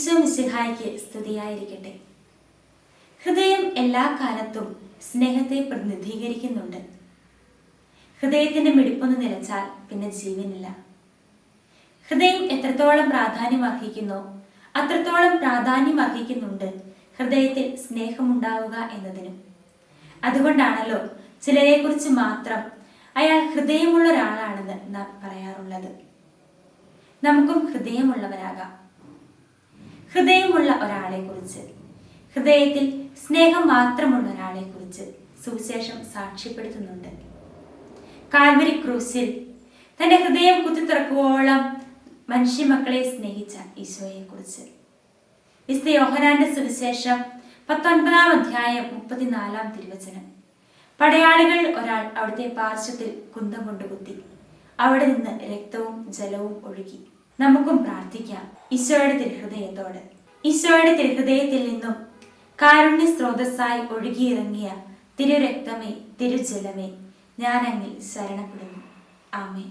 ഈശോ മിശിഹായ്ക്ക് സ്തുതിയായിരിക്കട്ടെ. ഹൃദയം എല്ലാ കാലത്തും സ്നേഹത്തെ പ്രതിനിധീകരിക്കുന്നുണ്ട്. ഹൃദയത്തിന്റെ മിടിപ്പൊന്ന് നിലച്ചാൽ പിന്നെ ജീവനില്ല. ഹൃദയം എത്രത്തോളം പ്രാധാന്യം അർഹിക്കുന്നോ അത്രത്തോളം പ്രാധാന്യം അർഹിക്കുന്നുണ്ട് ഹൃദയത്തിൽ സ്നേഹമുണ്ടാവുക എന്നതിനും. അതുകൊണ്ടാണല്ലോ ചിലരെക്കുറിച്ച് മാത്രം അയാൾ ഹൃദയമുള്ള ഒരാളാണെന്ന് നാം പറയാറുള്ളത്. നമുക്കും ഹൃദയമുള്ളവരാകാം. ഹൃദയമുള്ള ഒരാളെ കുറിച്ച് ഹൃദയത്തിൽ സ്നേഹം മാത്രമുള്ള ഒരാളെ കുറിച്ച് സുവിശേഷം സാക്ഷ്യപ്പെടുത്തുന്നുണ്ട്. കാൽവരി ക്രൂസിൽ തന്റെ ഹൃദയം കുത്തിത്തുറക്കുവോളം മനുഷ്യമക്കളെ സ്നേഹിച്ച ഈശോയെ കുറിച്ച് വിശുദ്ധ യോഹനാന്റെ സുവിശേഷം പത്തൊൻപതാം അധ്യായം മുപ്പത്തിനാലാം തിരുവചനം. പടയാളികൾ ഒരാൾ അവിടുത്തെ പാർശ്വത്തിൽ കുന്തം കൊണ്ടുകുത്തി. അവിടെ നിന്ന് രക്തവും ജലവും ഒഴുകി. നമുക്കും പ്രാർത്ഥിക്കാം. ഈശോയുടെ തിരുഹൃദയത്തോട്. ഈശോയുടെ തിരുഹൃദയത്തിൽ നിന്നും കാരുണ്യ സ്രോതസ്സായി ഒഴുകിയിറങ്ങിയ തിരുരക്തമേ തിരുജലമേ ഞാനങ്ങിൽ ശരണപ്പെടുന്നു. ആമേ